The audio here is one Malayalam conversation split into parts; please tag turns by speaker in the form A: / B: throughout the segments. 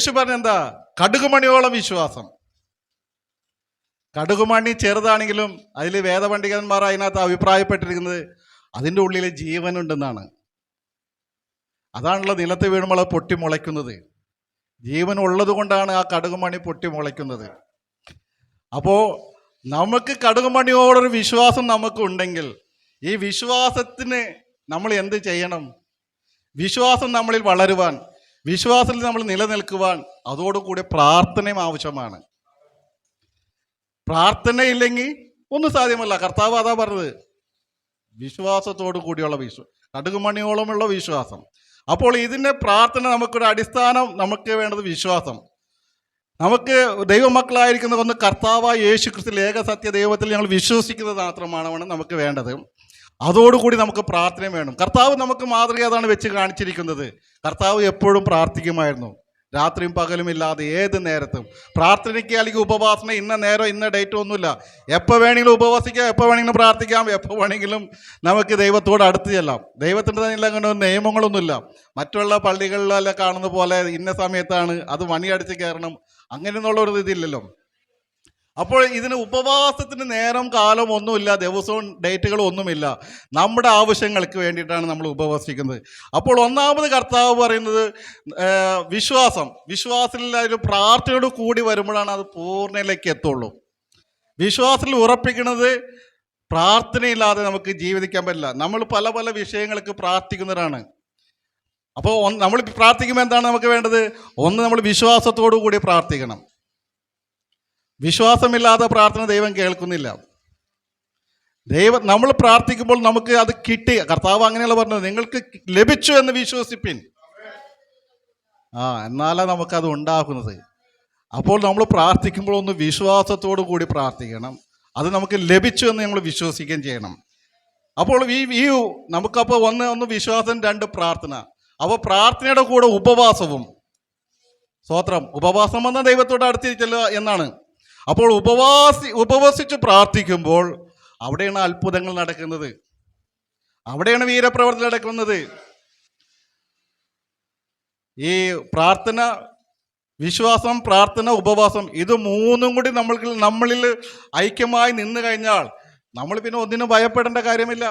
A: യേശു പറഞ്ഞെന്താ കടുകുമണിയോളം വിശ്വാസം. കടുകുമണി ചെറുതാണെങ്കിലും അതിൽ വേദപണ്ഡിതന്മാർ അതിനകത്ത് അഭിപ്രായപ്പെട്ടിരിക്കുന്നത് അതിന്റെ ഉള്ളിൽ ജീവനുണ്ടെന്നാണ്. അതാണല്ലോ നിലത്ത് വീഴുമ്പോൾ അത് പൊട്ടി മുളയ്ക്കുന്നത്. ജീവൻ ഉള്ളത് കൊണ്ടാണ് ആ കടുകുമണി പൊട്ടി മുളയ്ക്കുന്നത്. അപ്പോൾ നമുക്ക് കടുകുമണിയോടൊരു വിശ്വാസം നമുക്കുണ്ടെങ്കിൽ ഈ വിശ്വാസത്തിന് നമ്മൾ എന്ത് ചെയ്യണം? വിശ്വാസം നമ്മളിൽ വളരുവാൻ വിശ്വാസത്തിൽ നമ്മൾ നിലനിൽക്കുവാൻ അതോടുകൂടി പ്രാർത്ഥനയും ആവശ്യമാണ്. പ്രാർത്ഥനയില്ലെങ്കിൽ ഒന്നും സാധ്യമല്ല. കർത്താവ് അതാ പറഞ്ഞത്. വിശ്വാസത്തോടു കൂടിയുള്ള വിശ്വാസം കടുകുമണിയോളമുള്ള വിശ്വാസം. അപ്പോൾ ഇതിന്റെ പ്രാർത്ഥന നമുക്കൊരു അടിസ്ഥാനം നമുക്ക് വേണ്ടത് വിശ്വാസം. നമുക്ക് ദൈവമക്കളായിരിക്കുന്ന ഒന്ന് കർത്താവായ യേശു ക്രിസ്തു ഏക സത്യ ദൈവത്തിൽ ഞങ്ങൾ വിശ്വസിക്കുന്നത് മാത്രമാണ് നമുക്ക് വേണ്ടത്. അതോടുകൂടി നമുക്ക് പ്രാർത്ഥന വേണം. കർത്താവ് നമുക്ക് മാതൃക അതാണ് വെച്ച് കാണിച്ചിരിക്കുന്നത്. കർത്താവ് എപ്പോഴും പ്രാർത്ഥിക്കുമായിരുന്നു. രാത്രിയും പകലും ഇല്ലാതെ ഏത് നേരത്തും. പ്രാർത്ഥനയ്ക്ക് അല്ലെങ്കിൽ ഉപവാസന ഇന്ന നേരം ഇന്ന ഡേറ്റ് ഒന്നുമില്ല. എപ്പോൾ വേണമെങ്കിലും ഉപവസിക്കാം എപ്പോൾ വേണമെങ്കിലും പ്രാർത്ഥിക്കാം എപ്പോൾ വേണമെങ്കിലും നമുക്ക് ദൈവത്തോട് അടുത്ത് ചെല്ലാം. ദൈവത്തിന്റെ തന്നെ അങ്ങനെ നിയമങ്ങളൊന്നുമില്ല. മറ്റുള്ള പള്ളികളിലെല്ലാം കാണുന്ന പോലെ ഇന്ന സമയത്താണ് അത് മണിയടിച്ച് കയറണം. അങ്ങനെയൊന്നുള്ള ഒരു ഇതില്ലല്ലോ. അപ്പോൾ ഇതിന് ഉപവാസത്തിന് നേരം കാലം ഒന്നുമില്ല ദിവസവും ഡേറ്റുകളും ഒന്നുമില്ല. നമ്മുടെ ആവശ്യങ്ങൾക്ക് വേണ്ടിയിട്ടാണ് നമ്മൾ ഉപവസിക്കുന്നത്. അപ്പോൾ ഒന്നാമത് കർത്താവ് പറയുന്നത് വിശ്വാസം. വിശ്വാസത്തിൽ ഒരു പ്രാർത്ഥനയോട് കൂടി വരുമ്പോഴാണ് അത് പൂർണയിലേക്ക് എത്തുള്ളൂ. വിശ്വാസത്തിൽ ഉറപ്പിക്കുന്നത് പ്രാർത്ഥനയില്ലാതെ നമുക്ക് ജീവിക്കാൻ പറ്റില്ല. നമ്മൾ പല പല വിഷയങ്ങൾക്ക് പ്രാർത്ഥിക്കുന്നവരാണ്. അപ്പോൾ നമ്മൾ പ്രാർത്ഥിക്കുമ്പോൾ എന്താണ് നമുക്ക് വേണ്ടത്? ഒന്ന് നമ്മൾ വിശ്വാസത്തോടു കൂടി പ്രാർത്ഥിക്കണം. വിശ്വാസമില്ലാത്ത പ്രാർത്ഥന ദൈവം കേൾക്കുന്നില്ല. ദൈവം നമ്മൾ പ്രാർത്ഥിക്കുമ്പോൾ നമുക്ക് അത് കിട്ടി. കർത്താവ് അങ്ങനെയല്ല പറഞ്ഞത്. നിങ്ങൾക്ക് ലഭിച്ചു എന്ന് വിശ്വസിപ്പിൻ. ആ എന്നാലേ നമുക്കത് ഉണ്ടാകുന്നത്. അപ്പോൾ നമ്മൾ പ്രാർത്ഥിക്കുമ്പോൾ ഒന്ന് വിശ്വാസത്തോടു കൂടി പ്രാർത്ഥിക്കണം. അത് നമുക്ക് ലഭിച്ചു എന്ന് നമ്മൾ വിശ്വസിക്കുകയും ചെയ്യണം. അപ്പോൾ ഈ ഈ നമുക്കപ്പോൾ ഒന്ന് ഒന്ന് വിശ്വാസം രണ്ട് പ്രാർത്ഥന. അപ്പോൾ പ്രാർത്ഥനയുടെ കൂടെ ഉപവാസവും. സ്തോത്രം. ഉപവാസം വന്ന ദൈവത്തോട് അടുത്തിരിക്കല്ലോ എന്നാണ്. അപ്പോൾ ഉപവാസി ഉപവസിച്ച് പ്രാർത്ഥിക്കുമ്പോൾ അവിടെയാണ് അത്ഭുതങ്ങൾ നടക്കുന്നത്. അവിടെയാണ് വീരപ്രവർത്തി നടക്കുന്നത്. ഈ പ്രാർത്ഥന വിശ്വാസം പ്രാർത്ഥന ഉപവാസം ഇത് മൂന്നും കൂടി നമ്മൾക്ക് നമ്മളിൽ ഐക്യമായി നിന്ന് കഴിഞ്ഞാൽ നമ്മൾ പിന്നെ ഒന്നിനും ഭയപ്പെടേണ്ട കാര്യമില്ല.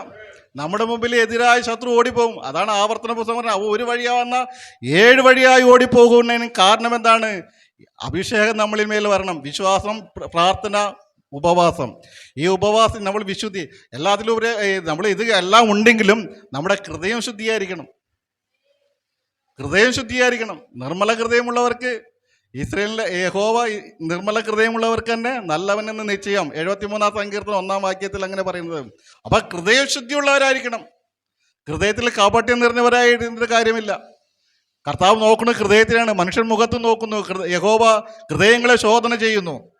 A: നമ്മുടെ മുമ്പിൽ എതിരായ ശത്രു ഓടിപ്പോകും. അതാണ് ആവർത്തന പുസ്തകം പറഞ്ഞത്. ഒരു വഴിയാവുന്ന ഏഴ് വഴിയായി ഓടിപ്പോകുന്നതിന് കാരണം എന്താണ്? അഭിഷേകം നമ്മളിൽ മേൽ വരണം. വിശ്വാസം പ്രാർത്ഥന ഉപവാസം. ഈ ഉപവാസം നമ്മൾ വിശുദ്ധി എല്ലാത്തിലും ഒരു നമ്മൾ ഇത് എല്ലാം ഉണ്ടെങ്കിലും നമ്മുടെ ഹൃദയം ശുദ്ധിയായിരിക്കണം. ഹൃദയം ശുദ്ധിയായിരിക്കണം. നിർമ്മല ഹൃദയമുള്ളവർക്ക് ഇസ്രയേലിലെ യഹോവ നിർമ്മല ഹൃദയമുള്ളവർക്ക് തന്നെ നല്ലവനെന്ന് നിശ്ചയം. എഴുപത്തിമൂന്നാം സങ്കീർത്തനം ഒന്നാം വാക്യത്തിൽ അങ്ങനെ പറയുന്നത്. ഹൃദയ ഹൃദയശുദ്ധിയുള്ളവരായിരിക്കണം ഹൃദയത്തിൽ കാപട്യം നിറഞ്ഞവരായിട്ട് കാര്യമില്ല. കർത്താവ് നോക്കുന്നത് ഹൃദയത്തിലാണ് മനുഷ്യൻ മുഖത്ത് നോക്കുന്നു യഹോബ ഹൃദയങ്ങളെ ശോധന ചെയ്യുന്നു.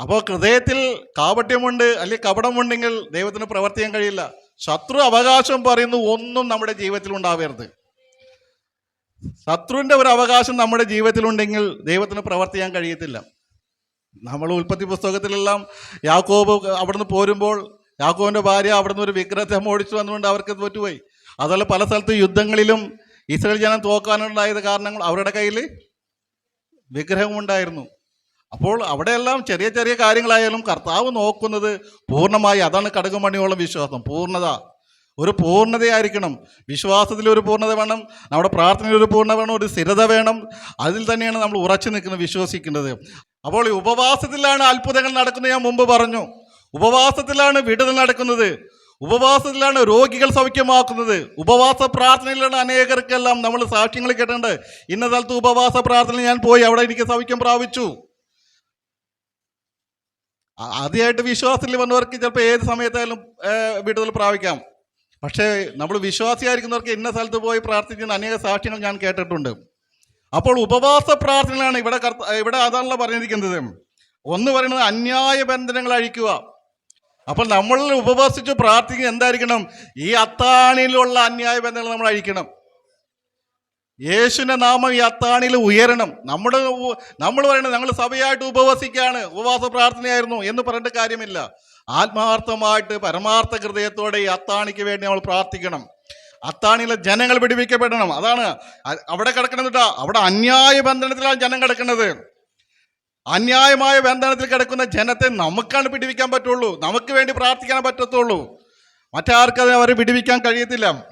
A: അപ്പോൾ ഹൃദയത്തിൽ കാപട്യമുണ്ട് അല്ലെങ്കിൽ കപടമുണ്ടെങ്കിൽ ദൈവത്തിന് പ്രവർത്തിക്കാൻ കഴിയില്ല. ശത്രു അവകാശം പറയുന്നു ഒന്നും നമ്മുടെ ജീവിതത്തിൽ ഉണ്ടാവരുത്. ശത്രുവിന്റെ ഒരു അവകാശം നമ്മുടെ ജീവിതത്തിലുണ്ടെങ്കിൽ ദൈവത്തിന് പ്രവർത്തിക്കാൻ കഴിയത്തില്ല. നമ്മൾ ഉൽപ്പത്തി പുസ്തകത്തിലെല്ലാം യാക്കോബ് അവിടുന്ന് പോരുമ്പോൾ യാക്കോബിന്റെ ഭാര്യ അവിടുന്ന് ഒരു വിഗ്രഹത്തെ മോടിച്ചു വന്നുകൊണ്ട് അവർക്ക് തോറ്റുപോയി. അതുപോലെ പല സ്ഥലത്ത് യുദ്ധങ്ങളിലും ഇസ്രയേൽ ജനം തോക്കാനുണ്ടായത് കാരണങ്ങൾ അവരുടെ കയ്യിൽ വിഗ്രഹമുണ്ടായിരുന്നു. അപ്പോൾ അവിടെയെല്ലാം ചെറിയ ചെറിയ കാര്യങ്ങളായാലും കർത്താവ് നോക്കുന്നത് പൂർണമായി അതാണ് കടകുമണിയോളം വിശ്വാസം പൂർണത. ഒരു പൂർണതയായിരിക്കണം. വിശ്വാസത്തിൽ ഒരു പൂർണത വേണം നമ്മുടെ പ്രാർത്ഥനയിൽ ഒരു പൂർണത വേണം ഒരു സ്ഥിരത വേണം. അതിൽ തന്നെയാണ് നമ്മൾ ഉറച്ചു നിൽക്കുന്നത് വിശ്വസിക്കുന്നത്. അപ്പോൾ ഈ ഉപവാസത്തിലാണ് അത്ഭുതങ്ങൾ നടക്കുന്നത് ഞാൻ മുമ്പ് പറഞ്ഞു. ഉപവാസത്തിലാണ് വിടുതൽ നടക്കുന്നത്. ഉപവാസത്തിലാണ് രോഗികൾ സൗഖ്യമാക്കുന്നത്. ഉപവാസ പ്രാർത്ഥനയിലാണ് അനേകർക്കെല്ലാം നമ്മൾ സാക്ഷ്യങ്ങൾ കേട്ടിട്ടുണ്ട്. ഇന്ന സ്ഥലത്ത് ഉപവാസ പ്രാർത്ഥന ഞാൻ പോയി അവിടെ എനിക്ക് സൗഖ്യം പ്രാപിച്ചു. ആദ്യമായിട്ട് വിശ്വാസത്തിൽ വന്നവർക്ക് ചിലപ്പോൾ ഏത് സമയത്തായാലും വിടുതൽ പ്രാപിക്കാം. പക്ഷേ നമ്മൾ വിശ്വാസിയായിരിക്കുന്നവർക്ക് ഇന്ന സ്ഥലത്ത് പോയി പ്രാർത്ഥിക്കുന്ന അനേക സാക്ഷ്യങ്ങൾ ഞാൻ കേട്ടിട്ടുണ്ട്. അപ്പോൾ ഉപവാസ പ്രാർത്ഥനയിലാണ് ഇവിടെ ഇവിടെ അതാണല്ലോ പറഞ്ഞിരിക്കുന്നത്. ഒന്ന് പറയുന്നത് അന്യായ ബന്ധനങ്ങൾ അഴിക്കുക. അപ്പോൾ നമ്മൾ ഉപവസിച്ച് പ്രാർത്ഥിക്കുക എന്തായിരിക്കണം? ഈ അത്താണിയിലുള്ള അന്യായ ബന്ധങ്ങൾ നമ്മൾ അഴിക്കണം. യേശുവിന്റെ നാമം ഈ അത്താണിയിൽ ഉയരണം. നമ്മുടെ നമ്മൾ പറയുന്നത് ഞങ്ങൾ സഭയായിട്ട് ഉപവസിക്കുകയാണ്. ഉപവാസ പ്രാർത്ഥനയായിരുന്നു എന്ന് പറഞ്ഞിട്ട് കാര്യമില്ല. ആത്മാർത്ഥമായിട്ട് പരമാർത്ഥ ഹൃദയത്തോടെ ഈ അത്താണിക്ക് വേണ്ടി നമ്മൾ പ്രാർത്ഥിക്കണം. അത്താണിയിലെ ജനങ്ങൾ പിടിപ്പിക്കപ്പെടണം അതാണ് അവിടെ കിടക്കുന്നത് അവിടെ അന്യായ ബന്ധനത്തിലാണ് ജനം കിടക്കുന്നത്. അന്യായമായ ബന്ധനത്തിൽ കിടക്കുന്ന ജനത്തെ നമുക്കാണ് പിടിവിക്കാൻ പറ്റുള്ളൂ. നമുക്ക് വേണ്ടി പ്രാർത്ഥിക്കാൻ പറ്റത്തുള്ളൂ. മറ്റാർക്കത് അവരെ പിടിവിക്കാൻ കഴിയത്തില്ല.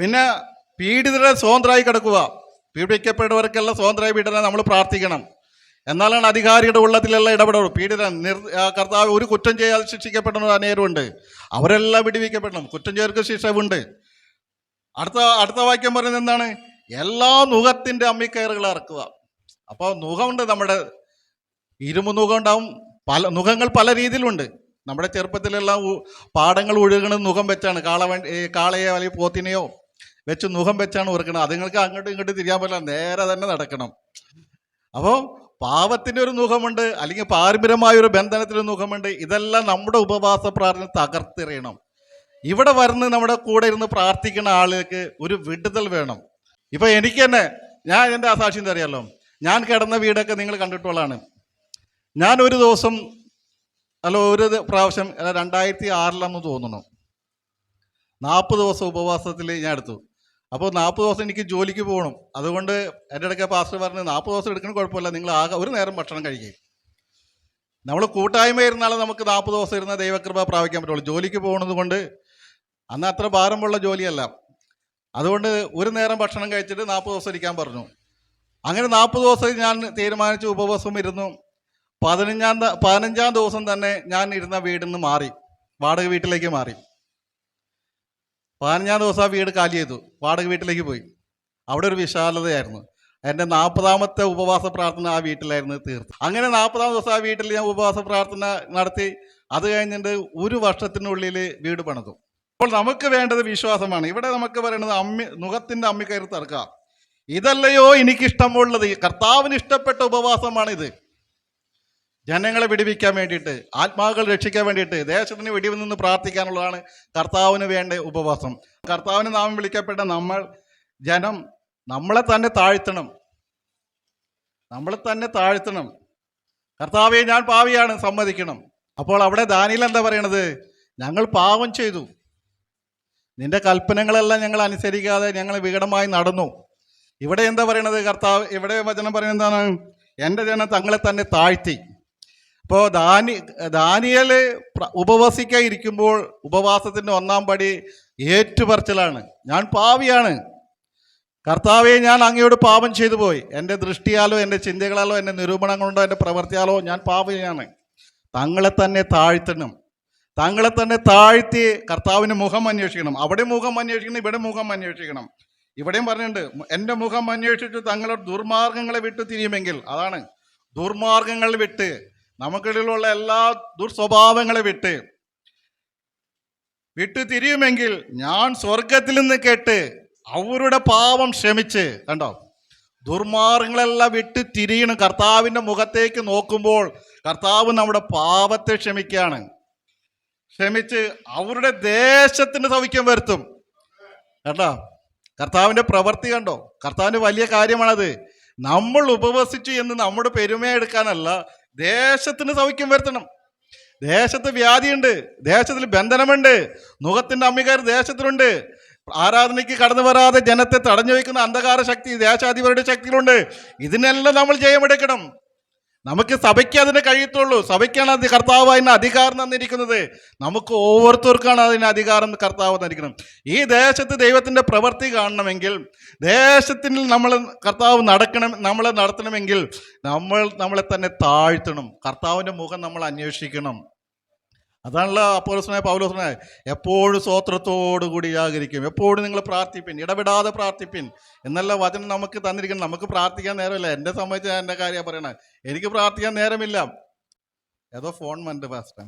A: പിന്നെ പീഡിതരെ സ്വതന്ത്രമായി കിടക്കുക. പീഡിപ്പിക്കപ്പെട്ടവർക്കെല്ലാം സ്വതന്ത്രമായി വിടാൻ നമ്മൾ പ്രാർത്ഥിക്കണം. എന്നാലാണ് അധികാരിയുടെ ഉള്ളത്തിലെല്ലാം ഇടപെടുള്ളൂ പീഡിതൻ നിർ കർത്താവ് ഒരു കുറ്റം ചെയ്യാതെ ശിക്ഷിക്കപ്പെടുന്ന അനേകരുണ്ട്. അവരെല്ലാം വിടിവിക്കപ്പെടണം. കുറ്റം ചെയ്യർക്ക് ശിക്ഷവുണ്ട് അടുത്ത അടുത്ത വാക്യം പറയുന്നത് എന്താണ്? എല്ലാ നുഖത്തിന്റെ അമ്മിക്കയറുകൾ ഇറക്കുക അപ്പോൾ നുഖമുണ്ട് നമ്മുടെ ഇരുമ്പ് നുഖം ഉണ്ടാവും പല നുഖങ്ങൾ പല രീതിയിലുണ്ട്. നമ്മുടെ ചെറുപ്പത്തിലെല്ലാം ഉ- പാടങ്ങൾ ഒഴുകുന്നത് നുഖം വെച്ചാണ്. കാള കാളയോ അല്ലെങ്കിൽ പോത്തിനെയോ വെച്ച് നുഖം വെച്ചാണ് ഉറക്കണത്. അതുങ്ങൾക്ക് അങ്ങോട്ടും ഇങ്ങോട്ടും തിരിയാൻ പറ്റില്ല. നേരെ തന്നെ നടക്കണം. അപ്പോൾ പാവത്തിന്റെ ഒരു മുഖമുണ്ട് അല്ലെങ്കിൽ പാരമ്പര്യമായ ഒരു ബന്ധനത്തിന്റെ മുഖമുണ്ട് ഇതെല്ലാം നമ്മുടെ ഉപവാസ പ്രാർത്ഥന തകർത്തെറിയണം. ഇവിടെ വരുന്ന നമ്മുടെ കൂടെ ഇരുന്ന് പ്രാർത്ഥിക്കുന്ന ആളുകൾക്ക് ഒരു വിടുതൽ വേണം. ഇപ്പം എനിക്ക് തന്നെ ഞാൻ എന്റെ അസാക്ഷി എന്താ അറിയാലോ? ഞാൻ കിടന്ന വീടൊക്കെ നിങ്ങൾ കണ്ടിട്ടുള്ളതാണ്. ഞാൻ ഒരു ദിവസം അല്ല ഒരു പ്രാവശ്യം അല്ല, രണ്ടായിരത്തി ആറിലാണെന്ന് തോന്നുന്നു. നാൽപ്പത് ദിവസം ഉപവാസത്തിൽ ഞാൻ എടുത്തു. അപ്പോൾ നാൽപ്പത് ദിവസം എനിക്ക് ജോലിക്ക് പോകണം. അതുകൊണ്ട് എന്റെ ഇടയ്ക്ക് പാസ്റ്റർ പറഞ്ഞ് നാൽപ്പത് ദിവസം എടുക്കണം കുഴപ്പമില്ല നിങ്ങൾ ആകെ ഒരു നേരം ഭക്ഷണം കഴിക്കും. നമ്മൾ കൂട്ടായ്മ ഇരുന്നാൽ നമുക്ക് നാൽപ്പത് ദിവസം ഇരുന്ന ദൈവകൃപ പ്രാപിക്കാൻ പറ്റുള്ളൂ. ജോലിക്ക് പോകുന്നത് കൊണ്ട് അന്ന് അത്ര ഭാരമുള്ള ജോലിയല്ല. അതുകൊണ്ട് ഒരു നേരം ഭക്ഷണം കഴിച്ചിട്ട് നാൽപ്പത് ദിവസം ഇരിക്കാൻ പറഞ്ഞു. അങ്ങനെ നാൽപ്പത് ദിവസം ഞാൻ തീരുമാനിച്ച ഉപവാസം ഇരുന്നു. പതിനഞ്ചാം പതിനഞ്ചാം ദിവസം തന്നെ ഞാൻ ഇരുന്ന വീടിൽ നിന്ന് മാറി. വാടക വീട്ടിലേക്ക് മാറി. പതിനഞ്ചാം ദിവസം ആ വീട് കാലി ചെയ്തു. വാടക വീട്ടിലേക്ക് പോയി. അവിടെ ഒരു വിശാലതയായിരുന്നു. എന്റെ നാൽപ്പതാമത്തെ ഉപവാസ പ്രാർത്ഥന ആ വീട്ടിലായിരുന്നു തീർത്ത്. അങ്ങനെ നാൽപ്പതാം ദിവസം ആ വീട്ടിൽ ഞാൻ ഉപവാസ പ്രാർത്ഥന നടത്തി. അത് കഴിഞ്ഞിട്ട് ഒരു വർഷത്തിനുള്ളിൽ വീട് പണിതു. അപ്പോൾ നമുക്ക് വേണ്ടത് വിശ്വാസമാണ്. ഇവിടെ നമുക്ക് പറയുന്നത് അമ്മി മുഖത്തിന്റെ അമ്മി കയറി തറക്കുക ഇതല്ലയോ എനിക്കിഷ്ടമുള്ളത്? ഈ കർത്താവിന് ഇഷ്ടപ്പെട്ട ഉപവാസമാണിത്. ജനങ്ങളെ വിടുവിക്കാൻ വേണ്ടിയിട്ട് ആത്മാക്കൾ രക്ഷിക്കാൻ വേണ്ടിയിട്ട് ദേശത്തിന് വെടിവിൽ നിന്ന് പ്രാർത്ഥിക്കാനുള്ളതാണ് കർത്താവിന് വേണ്ട ഉപവാസം. കർത്താവിന് നാമം വിളിക്കപ്പെട്ട നമ്മൾ ജനം നമ്മളെ തന്നെ താഴ്ത്തണം. നമ്മളെ തന്നെ താഴ്ത്തണം. കർത്താവെ ഞാൻ പാവിയാണ് സമ്മതിക്കണം. അപ്പോൾ അവിടെ ദാനിയിൽ എന്താ പറയണത്? ഞങ്ങൾ പാവം ചെയ്തു. നിന്റെ കൽപ്പനകളെല്ലാം ഞങ്ങൾ അനുസരിക്കാതെ ഞങ്ങൾ വികടമായി നടന്നു. ഇവിടെ എന്താ പറയണത് കർത്താവ്? ഇവിടെ വചനം പറയുന്നത് എന്താണ്? എന്റെ ജനം തങ്ങളെ തന്നെ താഴ്ത്തി. അപ്പോൾ ദാനി ദാനിയൽ പ്ര- ഉപവസിക്കാൻ ഇരിക്കുമ്പോൾ ഉപവാസത്തിന്റെ ഒന്നാം പടി ഏറ്റുപറച്ചിലാണ്. ഞാൻ പാവിയാണ്. കർത്താവെ ഞാൻ അങ്ങയോട് പാപം ചെയ്തു പോയി. എന്റെ ദൃഷ്ടിയാലോ എന്റെ ചിന്തകളാലോ എന്റെ നിരൂപണം കൊണ്ടോ എന്റെ പ്രവൃത്തിയാലോ ഞാൻ പാവിയാണ്. തങ്ങളെ തന്നെ താഴ്ത്തണം. തങ്ങളെ തന്നെ താഴ്ത്തി കർത്താവിന് മുഖം അന്വേഷിക്കണം. അവിടെ മുഖം അന്വേഷിക്കണം ഇവിടെ മുഖം അന്വേഷിക്കണം. ഇവിടെയും പറഞ്ഞിട്ടുണ്ട് എന്റെ മുഖം അന്വേഷിച്ച് തങ്ങളുടെ ദുർമാർഗങ്ങളെ വിട്ട് തിരിയുമെങ്കിൽ അതാണ് ദുർമാർഗങ്ങൾ വിട്ട് നമുക്കിടയിലുള്ള എല്ലാ ദുർസ്വഭാവങ്ങളെ വിട്ട് വിട്ടു തിരിയുമെങ്കിൽ ഞാൻ സ്വർഗത്തിൽ നിന്ന് കേട്ട് അവരുടെ പാപം ക്ഷമിച്ച് കണ്ടോ? ദുർമാർഗങ്ങളെല്ലാം വിട്ട് തിരിയണം കർത്താവിന്റെ മുഖത്തേക്ക് നോക്കുമ്പോൾ കർത്താവ് നമ്മുടെ പാപത്തെ ക്ഷമിക്കുകയാണ്. ക്ഷമിച്ച് അവരുടെ ദേശത്തിന് സൗഖ്യം വരുത്തും. കേട്ടോ കർത്താവിന്റെ പ്രവൃത്തി കണ്ടോ? കർത്താവിന്റെ വലിയ കാര്യമാണത്. നമ്മൾ ഉപവസിച്ചു എന്ന് നമ്മുടെ പെരുമയെടുക്കാനല്ല ദേശത്തിന് സൗഖ്യം വരുത്തണം. ദേശത്ത് വ്യാധിയുണ്ട് ദേശത്തിൽ ബന്ധനമുണ്ട് മുഖത്തിന്റെ അമ്മികാർ ദേശത്തിലുണ്ട്. ആരാധനയ്ക്ക് കടന്നു വരാതെ ജനത്തെ തടഞ്ഞു വയ്ക്കുന്ന അന്ധകാര ശക്തി ദേശാധിപരുടെ ശക്തിയിലുണ്ട്. ഇതിനെല്ലാം നമ്മൾ ജയമെടുക്കണം. നമുക്ക് സഭയ്ക്ക് അതിനെ കഴിയത്തുള്ളൂ. സഭയ്ക്കാണ് അത് കർത്താവ് അതിന് അധികാരം തന്നിരിക്കുന്നത്. നമുക്ക് ഓരോരുത്തർക്കാണ് അതിന് അധികാരം കർത്താവ് തന്നിരിക്കുന്നത്. ഈ ദേശത്ത് ദൈവത്തിന്റെ പ്രവൃത്തി കാണണമെങ്കിൽ ദേശത്തിൽ നമ്മൾ കർത്താവ് നടക്കണം നമ്മളെ നടത്തണമെങ്കിൽ നമ്മൾ നമ്മളെ തന്നെ താഴ്ത്തണം. കർത്താവിന്റെ മുഖം നമ്മൾ അന്വേഷിക്കണം. അതാണല്ലോ അപ്പോലോസനായ പൗലോസനായ എപ്പോഴും സ്വോത്രത്തോടുകൂടി ജാഗരിക്കും എപ്പോഴും നിങ്ങൾ പ്രാർത്ഥിപ്പിൻ. ഇടപെടാതെ പ്രാർത്ഥിപ്പിൻ. എന്നല്ല വചനം നമുക്ക് തന്നിരിക്കണം. നമുക്ക് പ്രാർത്ഥിക്കാൻ നേരമില്ല. എന്നെ സംബന്ധിച്ച് എന്റെ കാര്യം പറയണേ. എനിക്ക് പ്രാർത്ഥിക്കാൻ നേരമില്ല. ഏതോ ഫോൺ മണ്ട് ഫാസ്റ്റ്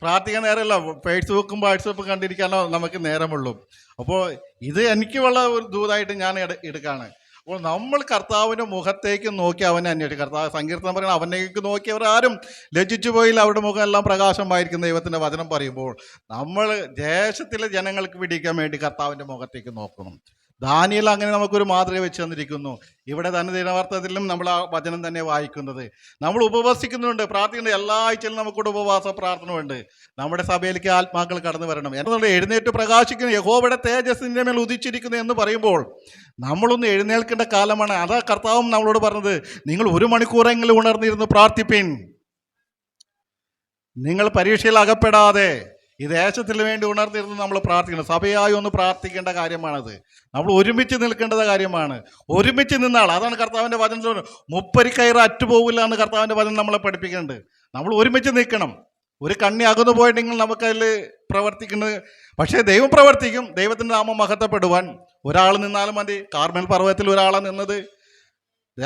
A: പ്രാർത്ഥിക്കാൻ നേരമില്ല. ഫേസ്ബുക്കും വാട്സപ്പും കണ്ടിരിക്കാനോ നമുക്ക് നേരമുള്ളൂ. അപ്പോൾ ഇത് എനിക്കുള്ള ഒരു ദൂതായിട്ട് ഞാൻ എടുക്കുകയാണ് അപ്പോൾ നമ്മൾ കർത്താവിന്റെ മുഖത്തേക്ക് നോക്കി അവനെ അന്വേഷിക്കും. കർത്താവ് സങ്കീർത്തനം പറയുന്നത് അവനേക്ക് നോക്കിയവർ ആരും ലജിച്ചു പോയില്ല. അവരുടെ മുഖം എല്ലാം പ്രകാശമായിരിക്കും ദൈവത്തിന്റെ വചനം പറയുമ്പോൾ നമ്മൾ ദേശത്തിലെ ജനങ്ങൾക്ക് പിടിക്കാൻ വേണ്ടി കർത്താവിന്റെ മുഖത്തേക്ക് നോക്കണം. ദാനിയിൽ അങ്ങനെ നമുക്കൊരു മാതൃക വെച്ച് തന്നിരിക്കുന്നു. ഇവിടെ തന്നെ ദിനവർത്തത്തിലും നമ്മൾ ആ വചനം തന്നെ വായിക്കുന്നത്. നമ്മൾ ഉപവസിക്കുന്നുണ്ട്. പ്രാർത്ഥിക്കുന്നുണ്ട്. എല്ലാ ആഴ്ചയിലും നമുക്കൊരു ഉപവാസ പ്രാർത്ഥനയുണ്ട്. നമ്മുടെ സഭയിലേക്ക് ആത്മാക്കൾ കടന്നു വരണം. എന്നുള്ള എഴുന്നേറ്റ് പ്രകാശിക്കുന്ന. യഹോവയുടെ തേജസ്സിന്റെ മേൽ ഉദിച്ചിരിക്കുന്നു എന്ന് പറയുമ്പോൾ നമ്മളൊന്ന് എഴുന്നേൽക്കേണ്ട കാലമാണ്. അതാ കർത്താവും നമ്മളോട് പറഞ്ഞത് നിങ്ങൾ ഒരു മണിക്കൂറെങ്കിലും ഉണർന്നിരുന്ന് പ്രാർത്ഥിപ്പിൻ. നിങ്ങൾ പരീക്ഷയിൽ അകപ്പെടാതെ ഈ ദേശത്തിന് വേണ്ടി ഉണർന്നിരുന്ന് നമ്മൾ പ്രാർത്ഥിക്കണം. സഭയായി ഒന്ന് പ്രാർത്ഥിക്കേണ്ട കാര്യമാണത്. നമ്മൾ ഒരുമിച്ച് നിൽക്കേണ്ടത് കാര്യമാണ്. ഒരുമിച്ച് നിന്നാൾ അതാണ് കർത്താവിന്റെ വചനത്തിൽ മുപ്പരിക്കയറ് അറ്റുപോകില്ല എന്ന് കർത്താവിന്റെ വചനം നമ്മളെ പഠിപ്പിക്കുന്നുണ്ട്. നമ്മൾ ഒരുമിച്ച് നിൽക്കണം. ഒരു കണ്ണി അകന്നു പോയിട്ടുണ്ടെങ്കിൽ നമുക്കതിൽ പ്രവർത്തിക്കുന്നത് പക്ഷേ ദൈവം പ്രവർത്തിക്കും. ദൈവത്തിന്റെ നാമം മഹത്വപ്പെടുവാൻ. ഒരാൾ നിന്നാലും മതി. കാർമൽ പർവതത്തിൽ ഒരാളാണ് നിന്നത്.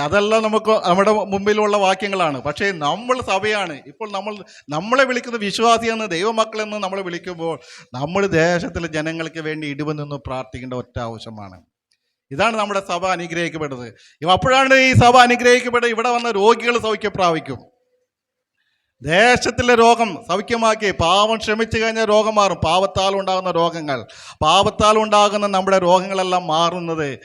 A: അതെല്ലാം നമുക്ക് നമ്മുടെ മുമ്പിലുള്ള വാക്യങ്ങളാണ്. പക്ഷേ നമ്മൾ സഭയാണ്. ഇപ്പോൾ നമ്മൾ നമ്മളെ വിളിക്കുന്ന വിശ്വാസിയെന്ന് ദൈവമക്കളെന്ന് നമ്മൾ വിളിക്കുമ്പോൾ നമ്മൾ ദേശത്തിലെ ജനങ്ങൾക്ക് വേണ്ടി ഇടിവ് നിന്ന് പ്രാർത്ഥിക്കേണ്ട ഒറ്റ ആവശ്യമാണ്. ഇതാണ് നമ്മുടെ സഭ അനുഗ്രഹിക്കപ്പെട്ടത്. അപ്പോഴാണ് ഈ സഭ അനുഗ്രഹിക്കപ്പെട്ടത്. ഇവിടെ വന്ന രോഗികൾ സൗഖ്യം പ്രാപിക്കും. ദേശത്തിലെ രോഗം സൗഖ്യമാക്കി പാവം ക്ഷമിച്ചു കഴിഞ്ഞാൽ രോഗം മാറും. പാവത്താൽ ഉണ്ടാകുന്ന രോഗങ്ങൾ. പാവത്താൽ ഉണ്ടാകുന്ന നമ്മുടെ രോഗങ്ങളെല്ലാം മാറുന്നത്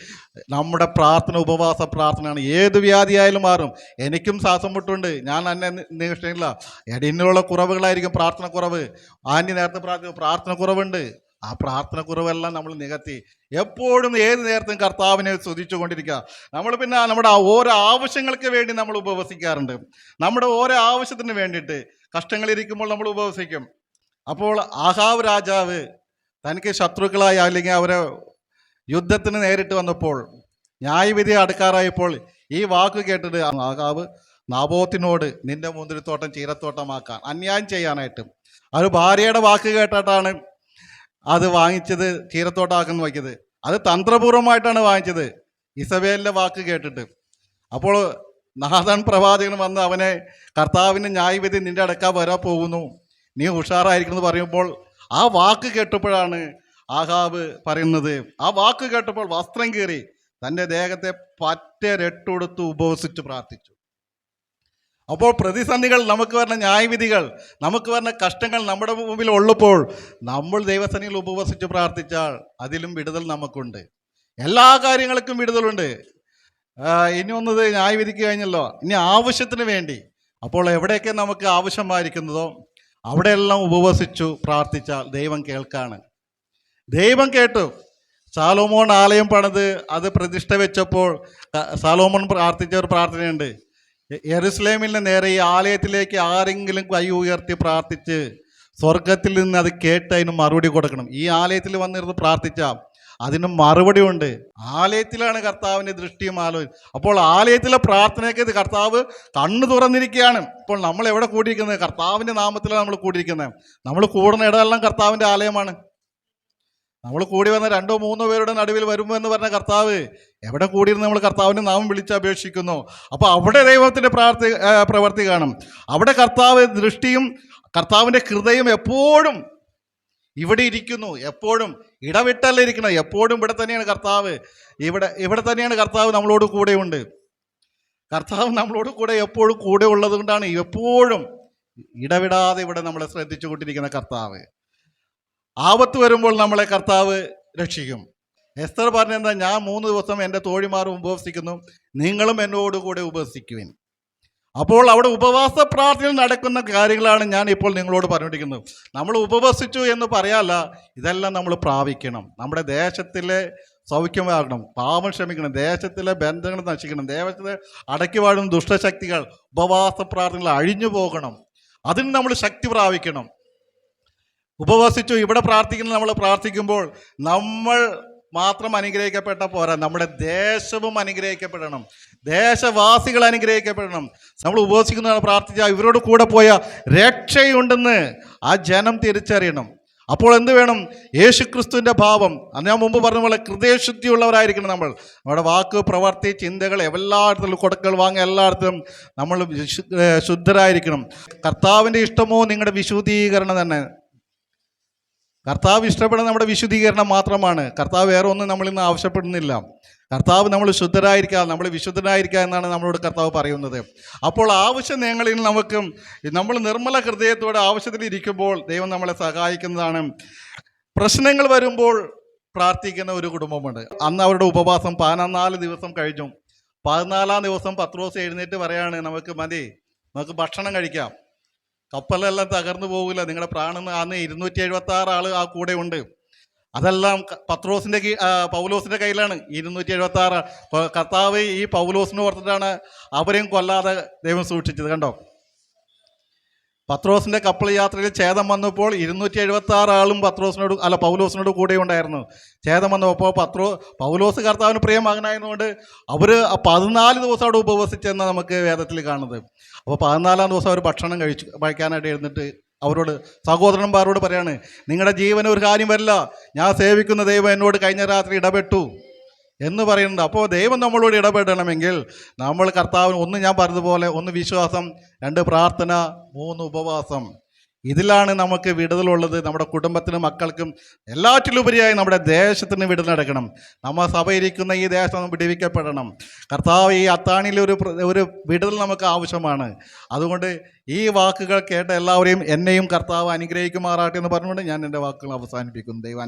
A: നമ്മുടെ പ്രാർത്ഥന ഉപവാസ പ്രാർത്ഥനയാണ്. ഏത് വ്യാധിയായാലും മാറും. എനിക്കും ശ്വാസം മുട്ടുണ്ട്. ഞാൻ അന്നെ നിഷ്ഠയില്ല എടിന്നുള്ള കുറവുകളായിരിക്കും പ്രാർത്ഥന കുറവ്. ആന്റി നേരത്തെ പ്രാർത്ഥന പ്രാർത്ഥന കുറവുണ്ട്. ആ പ്രാർത്ഥന കുറവെല്ലാം നമ്മൾ നികത്തി. എപ്പോഴും ഏത് നേരത്തും കർത്താവിനെ സ്തുതിച്ചുകൊണ്ടിരിക്കുക. നമ്മൾ പിന്നെ നമ്മുടെ ഓരോ ആവശ്യങ്ങൾക്ക് വേണ്ടി നമ്മൾ ഉപവസിക്കാറുണ്ട്. നമ്മുടെ ഓരോ ആവശ്യത്തിന് വേണ്ടിയിട്ട് കഷ്ടങ്ങളിരിക്കുമ്പോൾ നമ്മൾ ഉപവസിക്കും. അപ്പോൾ ആഹാവ് രാജാവ് തനിക്ക് ശത്രുക്കളായി അല്ലെങ്കിൽ അവരെ യുദ്ധത്തിന് നേരിട്ട് വന്നപ്പോൾ ന്യായവിധി അടുക്കാറായപ്പോൾ ഈ വാക്ക് കേട്ടിട്ട് ആകാവ് നാബോത്തിനോട് നിന്റെ മുന്തിരിത്തോട്ടം ചീരത്തോട്ടമാക്കാൻ അന്യായം ചെയ്യാനായിട്ട്. ഒരു ഭാര്യയുടെ വാക്ക് കേട്ടിട്ടാണ് അത് വാങ്ങിച്ചത് ചീരത്തോട്ടാക്കുന്ന വയ്ക്കത് അത് തന്ത്രപൂർവമായിട്ടാണ് വാങ്ങിച്ചത്. ഇസബേലിന്റെ വാക്ക് കേട്ടിട്ട്. അപ്പോൾ നാഥൻ പ്രവാചകൻ വന്ന് അവനെ കർത്താവിന്റെ ന്യായവിധി നിന്റെ അടുക്ക വരാൻ പോകുന്നു. നീ ഉഷാറായിരിക്കണം എന്ന് പറയുമ്പോൾ ആ വാക്ക് കേട്ടപ്പോഴാണ് ആഹാബ് പറയുന്നത് ആ വാക്ക് കേട്ടപ്പോൾ വസ്ത്രം കീറി തന്റെ ദേഹത്തെ പറ്റ രട്ടുകൊടുത്ത് ഉപവസിച്ച് പ്രാർത്ഥിച്ചു. അപ്പോൾ പ്രതിസന്ധികൾ നമുക്ക് വരുന്ന ന്യായവിധികൾ നമുക്ക് വരുന്ന കഷ്ടങ്ങൾ നമ്മുടെ മുമ്പിൽ ഉള്ളപ്പോൾ നമ്മൾ ദൈവസനിയിൽ ഉപവസിച്ച് പ്രാർത്ഥിച്ചാൽ അതിലും വിടുതൽ നമുക്കുണ്ട്. എല്ലാ കാര്യങ്ങൾക്കും വിടുതലുണ്ട്. ഇനി ഒന്നത് ന്യായവിധിക്ക് കഴിഞ്ഞല്ലോ. ഇനി ആവശ്യത്തിന് വേണ്ടി. അപ്പോൾ എവിടെയൊക്കെ നമുക്ക് ആവശ്യമായിരിക്കുന്നതോ അവിടെയെല്ലാം ഉപവസിച്ചു പ്രാർത്ഥിച്ചാൽ ദൈവം കേൾക്കാണ്. ദൈവം കേട്ടു. സാലോമോൺ ആലയം പണിത് അത് പ്രതിഷ്ഠ വെച്ചപ്പോൾ സാലോമോൺ പ്രാർത്ഥിച്ച ഒരു പ്രാർത്ഥനയുണ്ട്. യെരൂശലേമിന് നേരെ ഈ ആലയത്തിലേക്ക് ആരെങ്കിലും കൈ ഉയർത്തി പ്രാർത്ഥിച്ച് സ്വർഗത്തിൽ നിന്ന് അത് കേട്ട് അതിന് മറുപടി കൊടുക്കണം. ഈ ആലയത്തിൽ വന്നിരുന്ന് പ്രാർത്ഥിച്ച അതിന് മറുപടി ഉണ്ട്. ആലയത്തിലാണ് കർത്താവിന്റെ ദൃഷ്ടിയും ആലോചന. അപ്പോൾ ആലയത്തിലെ പ്രാർത്ഥനയൊക്കെ ഇത് കർത്താവ് കണ്ണു തുറന്നിരിക്കുകയാണ്. ഇപ്പോൾ നമ്മൾ എവിടെ കൂടിയിരിക്കുന്നത്? കർത്താവിന്റെ നാമത്തിലാണ് നമ്മൾ കൂടിയിരിക്കുന്നത്. നമ്മൾ കൂടുന്ന ഇടമെല്ലാം കർത്താവിന്റെ ആലയമാണ്. നമ്മൾ കൂടി വന്ന രണ്ടോ മൂന്നോ പേരുടെ നടുവിൽ വരുമ്പോൾ എന്ന് പറഞ്ഞ കർത്താവ് എവിടെ കൂടിയിരുന്ന് നമ്മൾ കർത്താവിനെ നാമം വിളിച്ച് അപേക്ഷിക്കുന്നു? അപ്പോൾ അവിടെ ദൈവത്തിന്റെ പ്രാർത്ഥി പ്രവർത്തി കാണും. അവിടെ കർത്താവ് ദൃഷ്ടിയും കർത്താവിന്റെ ഹൃദയം എപ്പോഴും ഇവിടെ ഇരിക്കുന്നു എപ്പോഴും ഇടവിട്ടല്ല ഇരിക്കണം എപ്പോഴും ഇവിടെ തന്നെയാണ് കർത്താവ്. ഇവിടെ ഇവിടെ തന്നെയാണ് കർത്താവ് നമ്മളോട് കൂടെയുണ്ട്. കർത്താവ് നമ്മളോട് കൂടെ എപ്പോഴും കൂടെ ഉള്ളത് കൊണ്ടാണ് എപ്പോഴും ഇടവിടാതെ ഇവിടെ നമ്മളെ ശ്രദ്ധിച്ചുകൊണ്ടിരിക്കുന്ന കർത്താവ്. ആപത്ത് വരുമ്പോൾ നമ്മളെ കർത്താവ് രക്ഷിക്കും. എസ്തർ പറഞ്ഞെന്താ ഞാൻ മൂന്ന് ദിവസം എന്റെ തോഴിമാരും ഉപവസിക്കുന്നു. നിങ്ങളും എന്നോടുകൂടെ ഉപവസിക്കുവിൻ. അപ്പോൾ അവിടെ ഉപവാസ പ്രാർത്ഥന നടക്കുന്ന കാര്യങ്ങളാണ് ഞാൻ ഇപ്പോൾ നിങ്ങളോട് പറഞ്ഞിരിക്കുന്നത് നമ്മൾ ഉപവസിച്ചു എന്ന് പറയാല്ല ഇതെല്ലാം നമ്മൾ പ്രാപിക്കണം. നമ്മുടെ ദേശത്തിലെ സൗഖ്യമാകണം പാപം ക്ഷമിക്കണം ദേശത്തിലെ ബന്ധങ്ങൾ നശിക്കണം ദേശത്തെ അടക്കി വാഴുന്ന ദുഷ്ടശക്തികൾ ഉപവാസ പ്രാർത്ഥനകൾ അഴിഞ്ഞു പോകണം അതിന് നമ്മൾ ശക്തി പ്രാപിക്കണം. ഉപവസിച്ചു ഇവിടെ പ്രാർത്ഥിക്കുന്ന നമ്മൾ പ്രാർത്ഥിക്കുമ്പോൾ നമ്മൾ മാത്രം അനുഗ്രഹിക്കപ്പെട്ട പോരാ. നമ്മുടെ ദേശവും അനുഗ്രഹിക്കപ്പെടണം. ദേശവാസികൾ അനുഗ്രഹിക്കപ്പെടണം. നമ്മൾ ഉപവസിക്കുന്നതാണ് പ്രാർത്ഥിച്ചാൽ ഇവരോട് കൂടെ പോയ രക്ഷയുണ്ടെന്ന് ആ ജനം തിരിച്ചറിയണം. അപ്പോൾ എന്ത് വേണം? യേശു ക്രിസ്തുവിന്റെ ഭാവം. അന്ന് ഞാൻ മുമ്പ് പറഞ്ഞ പോലെ ഹൃദയശുദ്ധിയുള്ളവരായിരിക്കണം നമ്മൾ. നമ്മുടെ വാക്ക് പ്രവർത്തി ചിന്തകൾ എല്ലായിടത്തും കൊടുക്കൽ വാങ്ങ എല്ലായിടത്തും നമ്മൾ ശുദ്ധരായിരിക്കണം. കർത്താവിന്റെ ഇഷ്ടമോ നിങ്ങളുടെ വിശുദ്ധീകരണം തന്നെ? കർത്താവ് ഇഷ്ടപ്പെടുന്ന നമ്മുടെ വിശുദ്ധീകരണം മാത്രമാണ്. കർത്താവ് വേറെ ഒന്നും നമ്മൾ ഇന്ന് ആവശ്യപ്പെടുന്നില്ല. കർത്താവ് നമ്മൾ ശുദ്ധരായിരിക്കുക നമ്മൾ വിശുദ്ധരായിരിക്കുക എന്നാണ് നമ്മളോട് കർത്താവ് പറയുന്നത്. അപ്പോൾ ആവശ്യം ഞങ്ങളിൽ നമുക്ക് നമ്മൾ നിർമ്മല ഹൃദയത്തോടെ ആവശ്യത്തിൽ ഇരിക്കുമ്പോൾ ദൈവം നമ്മളെ സഹായിക്കുന്നതാണ്. പ്രശ്നങ്ങൾ വരുമ്പോൾ പ്രാർത്ഥിക്കുന്ന ഒരു കുടുംബമുണ്ട്. അന്ന് അവരുടെ ഉപവാസം പതിനാല് ദിവസം കഴിഞ്ഞു. പതിനാലാം ദിവസം പത്രോസ് എഴുന്നേറ്റ് പറയാണ് നമുക്ക് മതി നമുക്ക് ഭക്ഷണം കഴിക്കാം. കപ്പലെല്ലാം തകർന്നു പോകില്ല. നിങ്ങളുടെ പ്രാണൻ അന്ന് ഇരുന്നൂറ്റി എഴുപത്തി ആറ് ആൾ ആ കൂടെ ഉണ്ട്. അതെല്ലാം പത്രോസിന്റെ പൗലോസിന്റെ കയ്യിലാണ്. ഇരുന്നൂറ്റി എഴുപത്തി ആറ് കർത്താവ് ഈ പൗലോസിന് ഓർത്തിട്ടാണ് അവരെയും കൊല്ലാതെ ദൈവം സൂക്ഷിച്ചത്. കണ്ടോ? പത്രോസിന്റെ കപ്പൽ യാത്രയിൽ ഛേദം വന്നപ്പോൾ ഇരുന്നൂറ്റി എഴുപത്തി ആറ് ആളും പത്രോസിനോട് അല്ല പൗലോസിനോട് കൂടെ ഉണ്ടായിരുന്നു. ഛേദം വന്നപ്പോൾ പത്രോ പൗലോസ് കർത്താവിന് പ്രിയ മകനായതുകൊണ്ട് അവർ പതിനാല് ദിവസം അവിടെ ഉപവസിച്ചെന്ന് നമുക്ക് വേദത്തിൽ കാണുന്നത്. അപ്പോൾ പതിനാലാം ദിവസം അവർ ഭക്ഷണം കഴിച്ചു കഴിക്കാനായിട്ട് എഴുന്നിട്ട് അവരോട് സഹോദരന്മാരോട് പറയാണ് നിങ്ങളുടെ ജീവന് ഒരു കാര്യം വരില്ല ഞാൻ സേവിക്കുന്ന ദൈവം എന്നോട് കഴിഞ്ഞ രാത്രി ഇടപെട്ടു. എന്ന് പറയുന്നുണ്ട്. അപ്പോൾ ദൈവം നമ്മളോട് ഇടപെടണമെങ്കിൽ നമ്മൾ കർത്താവിന് ഒന്ന് ഞാൻ പറഞ്ഞതുപോലെ ഒന്ന് വിശ്വാസം രണ്ട് പ്രാർത്ഥന മൂന്ന് ഉപവാസം. ഇതിലാണ് നമുക്ക് വിടുതലുള്ളത്. നമ്മുടെ കുടുംബത്തിനും മക്കൾക്കും എല്ലാറ്റിലുപരിയായി നമ്മുടെ ദേശത്തിന് വിടുതൽ നടക്കണം. നമ്മൾ സഭയിരിക്കുന്ന ഈ ദേശം വിടുവിക്കപ്പെടണം. കർത്താവ് ഈ അത്താണിയിൽ ഒരു ഒരു വിടുതൽ നമുക്ക് ആവശ്യമാണ്. അതുകൊണ്ട് ഈ വാക്കുകൾ കേട്ട എല്ലാവരെയും എന്നെയും കർത്താവ് അനുഗ്രഹിക്കുമാറാട്ടെ എന്ന് പറഞ്ഞുകൊണ്ട് ഞാൻ എന്റെ വാക്കുകൾ അവസാനിപ്പിക്കുന്നു. ദൈവം